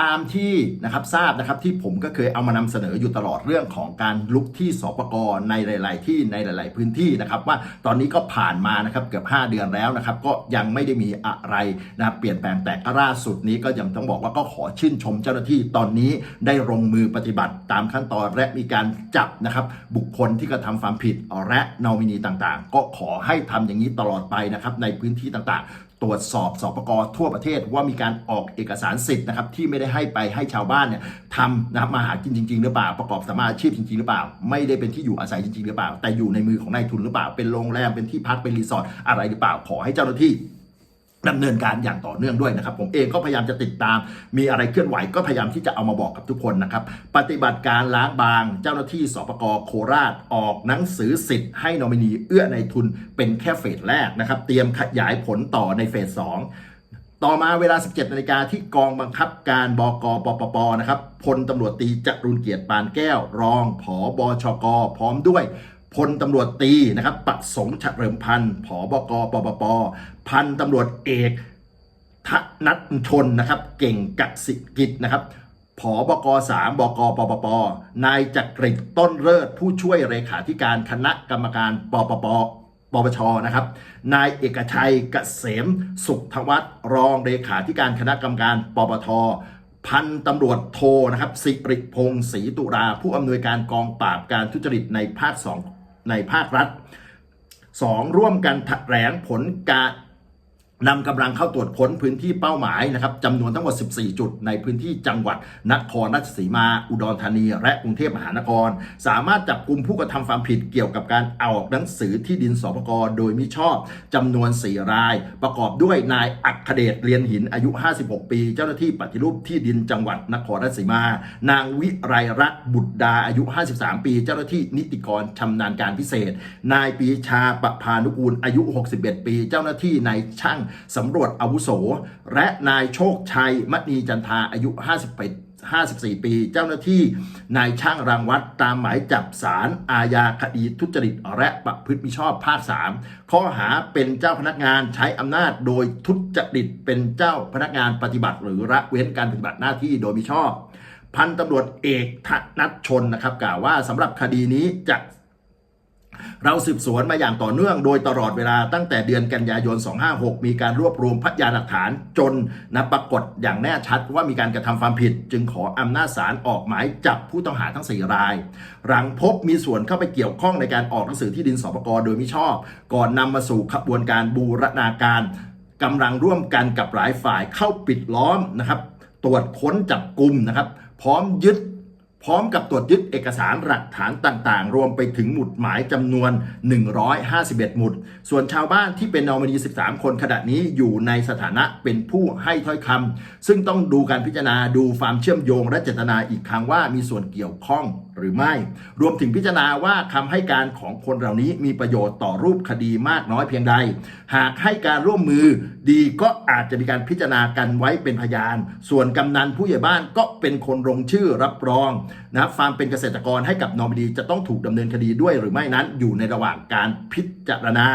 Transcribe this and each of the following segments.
ตามที่นะครับทราบนะครับที่ผมก็เคยเอามานำเสนออยู่ตลอดเรื่องของการลุกที่สปกรในหลาย ๆ ที่ในหลาย ๆ พื้นที่นะครับ ว่าตอนนี้ก็ผ่านมานะครับเกือบ 5 เดือนแล้วนะครับ ก็ยังไม่ได้มีอะไรนะครับเปลี่ยนแปลงแต่ล่าสุดนี้ก็ยังต้องบอกว่าก็ขอชื่นชมเจ้าหน้าที่ตอนนี้ได้ลงมือปฏิบัติตามขั้นตอนและมีการจับนะครับบุคคลที่กระทำความผิดและนอมินีต่าง ๆ ก็ขอให้ทำอย่างนี้ตลอดไปนะครับในพื้นที่ต่าง ๆ ตรวจสอบสอบประกทั่วประเทศว่ามีการออกเอกสารสิทธิ์นะครับที่ไม่ได้ให้ไปให้ชาวบ้านเนี่ยทำนะครับมาหากินจริง ๆ หรือเปล่าประกอบสมมาอาชีพจริงๆหรือเปล่า ไม่ได้เป็นที่อยู่อาศัยจริงๆหรือเปล่า แต่อยู่ในมือของนายทุนหรือเปล่า เป็นโรงแรมเป็นที่พักเป็นรีสอร์ทอะไรหรือเปล่าขอให้เจ้าหน้าที่ ดำเนินการอย่างต่อเนื่องด้วยนะครับ ผมเองก็พยายามจะติดตาม มีอะไรเคลื่อนไหวก็พยายามที่จะเอามาบอกกับทุกคนนะครับ ปฏิบัติการล้างบาง เจ้าหน้าที่สปกโคราชออกหนังสือสิทธิ์ให้นอมินีเอื้อในทุนเป็นแค่เฟสแรกนะครับ เตรียมขยายผลต่อในเฟส2ต่อมาเวลา 17นาฬิกาที่กองบังคับการบกปปปนะครับพลตำรวจตีจรุนเกียรติปานแก้ว รองผอบชกพร้อมด้วย พลตำรวจตีนะครับปักสงษ์เฉลิมพันธ์ผอบกปปปพันตำรวจเอกทนัทชนนะครับ เก่งกัสิกิจนะครับผอบกสามบกปปปนายจักริดต้นเลิศผู้ช่วยเลขาธิการคณะกรรมการปปปปปชนะครับ นายเอกชัยเกษมสุขทวัฒน์รองเลขาธิการคณะกรรมการปปทพันตำรวจโทนะครับสิริพงศ์ศรีตุราผู้อำนวยการกองปราบการทุจริตในภาคสอง ในภาครัฐ 2. ร่วมกันถแถลงผลการ นำกำลังเข้าตรวจค้นพื้นที่เป้าหมายนะครับจำนวนทั้งหมด 14 จุด ในพื้นที่จังหวัดนครราชสีมา อุดรธานี และกรุงเทพมหานคร สามารถจับกลุ่มผู้กระทำความผิดเกี่ยวกับการเอาออกหนังสือที่ดินสปกโดยมิชอบจำนวน 4 ราย ประกอบด้วยนายอัคเดชเรียนหินอายุ 56 ปี เจ้าหน้าที่ปฏิรูปที่ดินจังหวัดนครราชสีมา นางวิไรรักษ์บุตรดาอายุ 53 ปี เจ้าหน้าที่นิติกรชำนาญการพิเศษ นายปีชาปพานุกูลอายุ 61 ปี เจ้าหน้าที่นายช่างสำรวจอาวุโส และนายโชคชัยมณีจันทาอายุ 51 54 ปี เจ้าหน้าที่นายช่างรังวัดตามหมายจับสารอาญาคดีทุจริต และประพฤติมิชอบภาค 3 ข้อหาเป็นเจ้าพนักงานใช้อำนาจโดยทุจริตเป็นเจ้าพนักงานปฏิบัติ หรือละเว้นการปฏิบัติหน้าที่โดยมิชอบ พันตำรวจเอกธนัทชนนะครับกล่าวว่าสำหรับคดีนี้จะ เราสืบสวนมาอย่างต่อเนื่องโดยตลอดเวลาตั้งแต่เดือนกันยายน 256 มีการรวบรวมพยานหลักฐานจนนะปรากฏอย่างแน่ชัดว่ามีการกระทำความผิด จึงขออำนาจศาลออกหมายจับผู้ต้องหาทั้ง 4 ราย หลังพบมีส่วนเข้าไปเกี่ยวข้องในการออกหนังสือที่ดินสปกโดยมิชอบ ก่อนนำมาสู่ขบวนการบูรณาการกำลังร่วมกันกับหลายฝ่ายเข้าปิดล้อมนะครับ ตรวจค้นจับกลุ่มนะครับ พร้อมยึด พร้อมกับตรวจยึดเอกสารหลักฐานต่างๆ รวมไปถึงหมุดหมายจำนวน 151 หมุด ส่วนชาวบ้านที่เป็นนอมินี 13 คนขณะนี้อยู่ในสถานะเป็นผู้ให้ถ้อยคำซึ่งต้องดูการพิจารณาดูความเชื่อมโยงและเจตนาอีกครั้งว่ามีส่วนเกี่ยวข้อง หรือไม่ รวมถึงพิจารณาว่าคำให้การของคนเหล่านี้มีประโยชน์ต่อรูปคดีมากน้อยเพียงใด หากให้การร่วมมือดีก็อาจจะมีการพิจารณากันไว้เป็นพยาน ส่วนกำนันผู้ใหญ่บ้านก็เป็นคนลงชื่อรับรองนะฟาร์มเป็นเกษตรกรให้กับนอมินีจะต้องถูกดำเนินคดีด้วยหรือไม่นั้นอยู่ในระหว่างการพิจารณา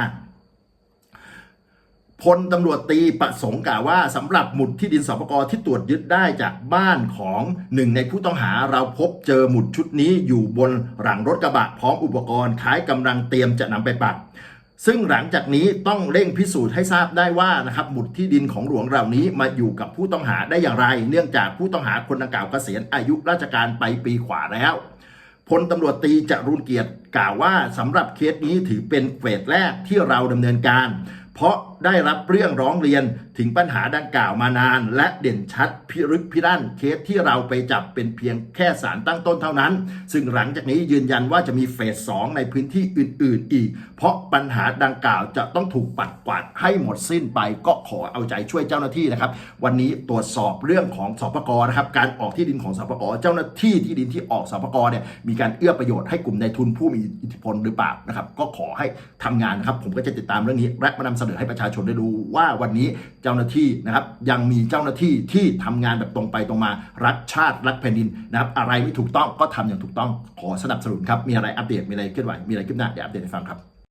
พลตำรวจตีประสงค์กล่าวว่าสำหรับหมุดที่ดินสปกที่ตรวจยึดได้จากบ้านของหนึ่งในผู้ต้องหาเราพบเจอหมุดชุดนี้อยู่บนหลังรถกระบะพร้อมอุปกรณ์คล้ายกำลังเตรียมจะนำไปปัก ซึ่งหลังจากนี้ต้องเร่งพิสูจน์ให้ทราบได้ว่านะครับหมุดที่ดินของหลวงเหล่านี้มาอยู่กับผู้ต้องหาได้อย่างไร เนื่องจากผู้ต้องหาคนดังกล่าวเกษียณอายุราชการไปปีขวาแล้วพลตำรวจตีจรุนเกียรติกล่าวว่าสำหรับเคสนี้ถือเป็นเฟสแรกที่เราดำเนินการ เพราะ ได้รับเรื่องร้องเรียนถึงปัญหาดังกล่าวมานาน และเด่นชัดพิรึกพิรั่นเคสที่เราไปจับเป็นเพียงแค่สารตั้งต้นเท่านั้น ซึ่งหลังจากนี้ยืนยันว่าจะมีเฟสสองในพื้นที่อื่น ๆ อีก เพราะปัญหาดังกล่าวจะต้องถูกปัดกวาดให้หมดสิ้นไปก็ขอเอาใจช่วยเจ้าหน้าที่นะครับ วันนี้ตรวจสอบเรื่องของสปกนะครับการออกที่ดินของสปกเจ้าหน้าที่ที่ดินที่ออกสปกเนี่ยมีการเอื้อประโยชน์ให้กลุ่มนายทุนผู้มีอิทธิพลหรือเปล่านะครับก็ขอให้ทำงานนะครับผมก็จะติดตามเรื่องนี้และมานำเสนอให้ประชาชนได้รู้ว่าวันนี้เจ้าหน้าที่นะครับยังมีเจ้าหน้าที่ที่ทำงานแบบตรงไปตรงมา รักชาติรักแผ่นดินนะครับอะไรไม่ถูกต้องก็ทำอย่างถูกต้องขอสนับสนุนครับมีอะไรอัปเดตมีอะไรเคลื่อนไหวมีอะไรขึ้นหน้าเดี๋ยวอัปเดตให้ฟังครับ